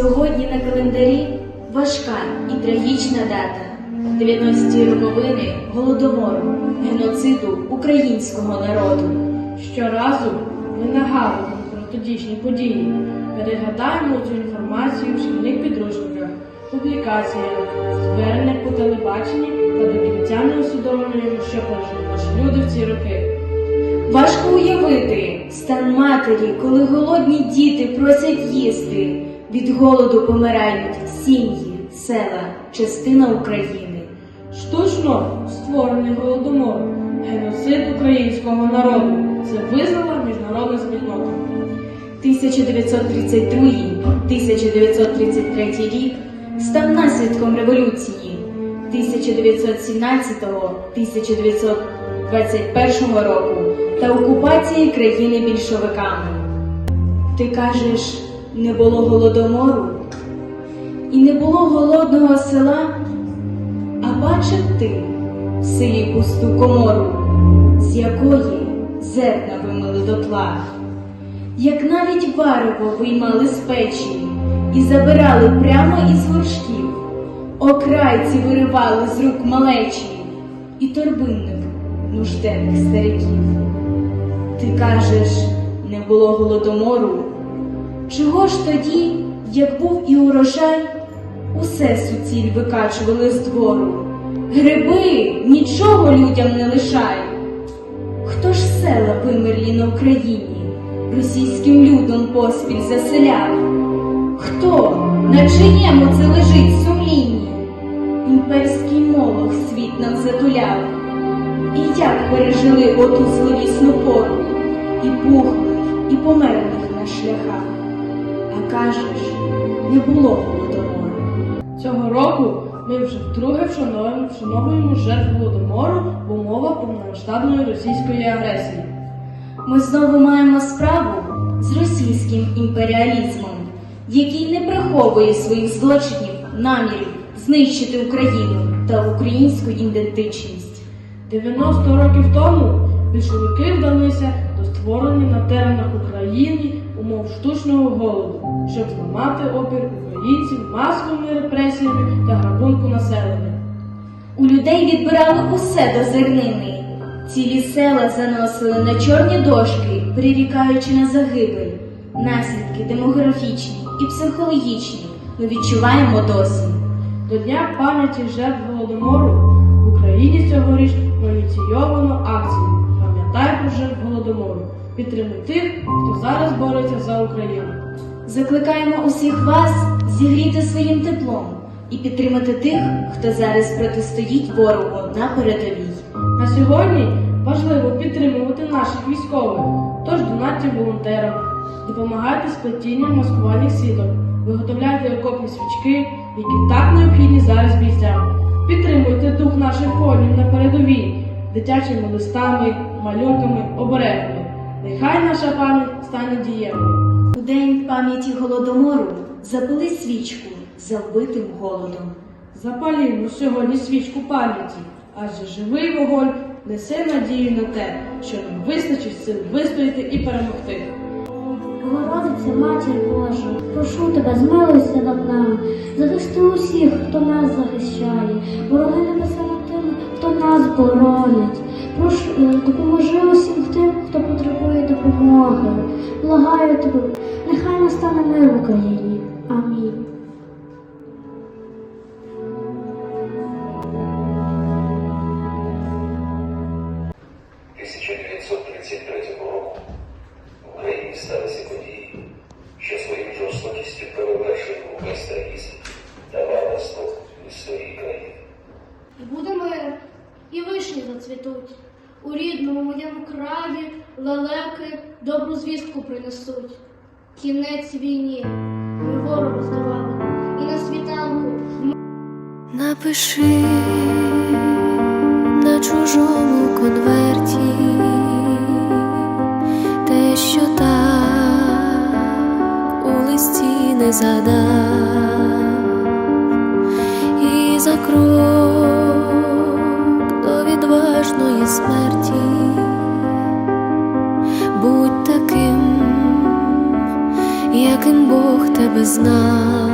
Сьогодні на календарі важка і трагічна дата 90-ті роковини голодомору, геноциду українського народу. Щоразу ми нагадуємо про тодішні події, переглядаємо цю інформацію в шкільних підручниках, публікаціях, зверненнях по телебаченні та до кінця не усвідомлюємо, що пережили наші люди в ці роки. Важко уявити стан матері, коли голодні діти просять їсти. Від голоду помирають сім'ї, села, частина України. Штучно створений голодомор, геноцид українського народу. Це визнала міжнародна спільнота. 1932-1933 рік став наслідком революції 1917-1921 року та окупації країни більшовиками. Ти кажеш, не було голодомору і не було голодного села, а бачив ти в пусту комору, з якої зерна вимили дотла як навіть варево виймали з печі і забирали прямо із горшків, окрайці виривали з рук малечі і торбинник нужденних стариків. Ти кажеш, не було голодомору. Чого ж тоді, як був і урожай, усе суціль викачували з двору? Гриби нічого людям не лишай. Хто ж села вимерлі на Україні, російським людом поспіль заселяв? Хто на чиєму це лежить сумлінні? Імперський молох світ нам затуляв. І як пережили оту зловісну пору, і пухлих, і померлих на шляхах. Кажеш, не було голодомору. Цього року ми вже вдруге вшановуємо, жертв голодомору в умовах повномасштабної російської агресії. Ми знову маємо справу з російським імперіалізмом, який не приховує своїх злочинів, намірів знищити Україну та українську ідентичність. 90 років тому більшовики вдалися до створення на умов штучного голоду, щоб зламати опір українців масовими репресіями та грабунку населення. У людей відбирали усе до зернини. Цілі села заносили на чорні дошки, прирікаючи на загибель. Наслідки демографічні і психологічні ми відчуваємо досі. До Дня пам'яті жертв голодомору в Україні цьогоріч проініційовано акцію Пам'ятай про жертв голодомору. Підтримуй тих, хто зараз бореться за Україну. Закликаємо усіх вас зігріти своїм теплом і підтримати тих, хто зараз протистоїть ворогу на передовій. На сьогодні важливо підтримувати наших військових, тож донатьте волонтерам, допомагайте з плетінням маскувальних сіток, виготовляйте окопні свічки, які так необхідні зараз бійцям. Підтримуйте дух наших воїнів на передовій, дитячими листами, малюнками, оберегами. Нехай наша пам'ять стане дієвою. У день пам'яті голодомору запали свічку за вбитим голодом. Запалімо сьогодні свічку пам'яті, адже живий вогонь несе надію на те, що нам вистачить сил вистояти і перемогти. Богородиця, Матір Божа, прошу тебе, змилуйся над нами, захисти усіх, хто нас захищає, борони небеса над тими, хто нас боронить. Прошу, е, допоможи усім тим, хто потребує допомоги. Благаю тебе, нехай настане мир в Україні. Амінь. – 1933 У рідному моєму краї лелеки добру звістку принесуть. Кінець війні ми ворогу здавали, і на світанку Напиши на чужому конверті те, що так у листі не задав, і за Бог тебе знав.